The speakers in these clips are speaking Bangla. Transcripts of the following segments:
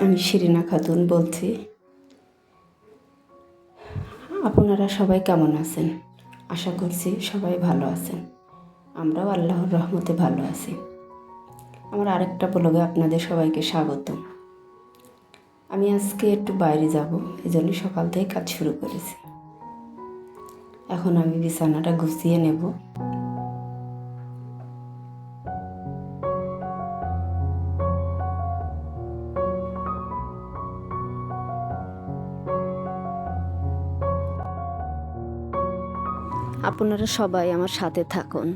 আমি শিরিনা খাতুন বলছি। আপনারা সবাই কেমন আছেন? আশা করছি সবাই ভালো আছেন। আমরাও আল্লাহর রহমতে ভালো আছি। আমার আরেকটা ব্লগে আপনাদের সবাইকে স্বাগত। আমি আজকে একটু বাইরে যাব এই জন্য সকাল থেকে কাজ শুরু করেছি। এখন আমি বিছানাটা গুছিয়ে নেব। আপনারা সবাই আমার সাথে থাকুন।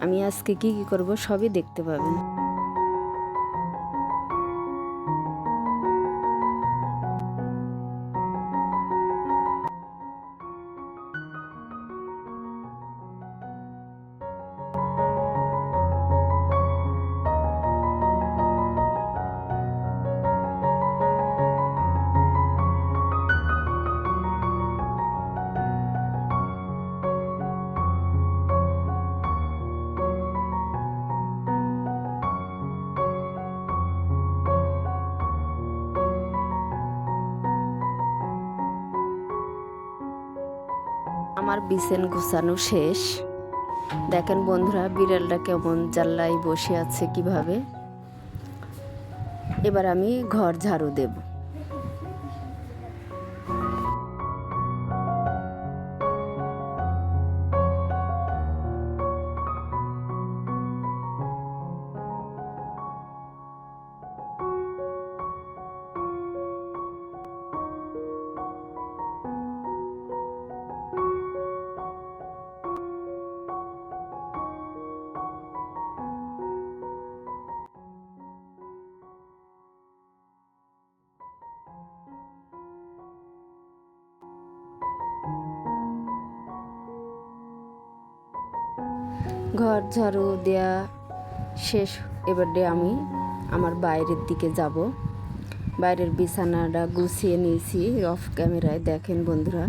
আমি আজকে কি কি করব সবই দেখতে পাবেন। আমার বিছেন গুছানো শেষ। দেখেন বন্ধুরা, বিড়ালটা কেমন জাল্লাই বসে আছে কীভাবে। এবার আমি ঘর ঝাড়ু দেব। ঘর ঝাড়ু দেয়া শেষ। এবার আমি আমার বাইরের দিকে যাব। বাইরের বিছানাটা গুছিয়ে নিয়েছি অফ ক্যামেরায় দেখেন বন্ধুরা,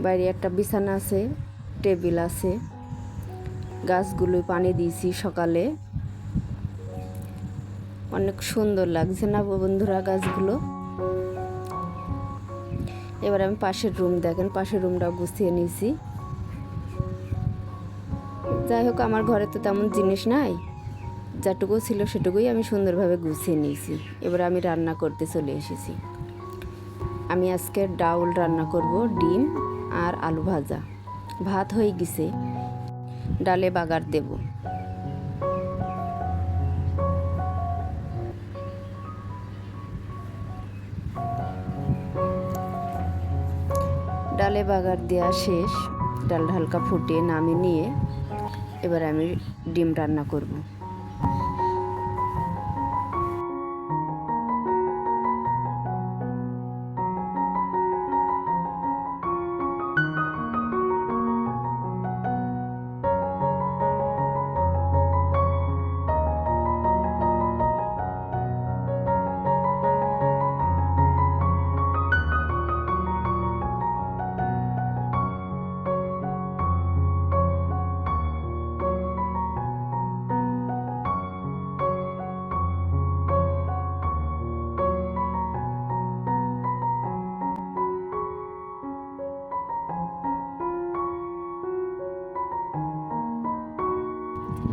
বাইরে একটা বিছানা আছে, টেবিল আছে। গাছগুলো পানি দিয়েছি সকালে। অনেক সুন্দর লাগছে না বন্ধুরা গাছগুলো? এবার আমি পাশের রুম দেখেন, পাশের রুমটা গুছিয়ে নিয়েছি। যাই হোক, আমার ঘরে তো তেমন জিনিস নাই। যাটুকু ছিল সেটুকুই আমি সুন্দরভাবে গুছিয়ে নিয়েছি। এবার আমি রান্না করতে চলে এসেছি। আমি আজকে ডাউল রান্না করব, ডিম আর আলু ভাজা। ভাত হয়ে গেছে। ডালে বাগার দেব। ডালে বাগার দেওয়া শেষ। ডাল হালকা ফুটিয়ে নামিয়ে নিয়ে এবার আমি ডিম রান্না করব।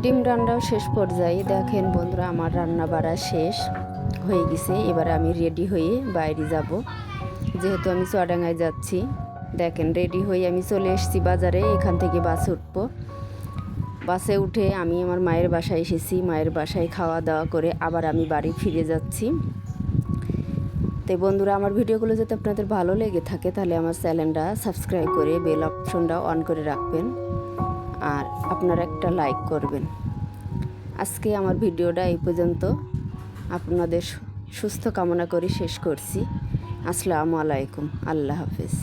ডিম রান্নাও শেষ পর্যায়ে দেখেন বন্ধুরা আমার রান্না বাড়া শেষ হয়ে গেছে। এবার আমি রেডি হয়ে বাইরে যাব। যেহেতু আমি চুয়াডাঙ্গায় যাচ্ছি, দেখেন রেডি হয়ে আমি চলে এসেছি বাজারে, এখান থেকে বাসে উঠবো। বাসে উঠে আমি আমার মায়ের বাসায় এসেছি, মায়ের বাসায় খাওয়া দাওয়া করে আবার আমি বাড়ি ফিরে যাচ্ছি। তো বন্ধুরা, আমার ভিডিওগুলো যদি আপনাদের ভালো লেগে থাকে, তাহলে আমার চ্যানেলটা সাবস্ক্রাইব করে বেল অপশনটা অন করে রাখবেন। আর আপনারা একটা লাইক করবেন। আজকে আমার ভিডিওটা এই পর্যন্ত। আপনাদের সুস্থ কামনা করে শেষ করছি। আসসালামু আলাইকুম। আল্লাহ হাফিজ।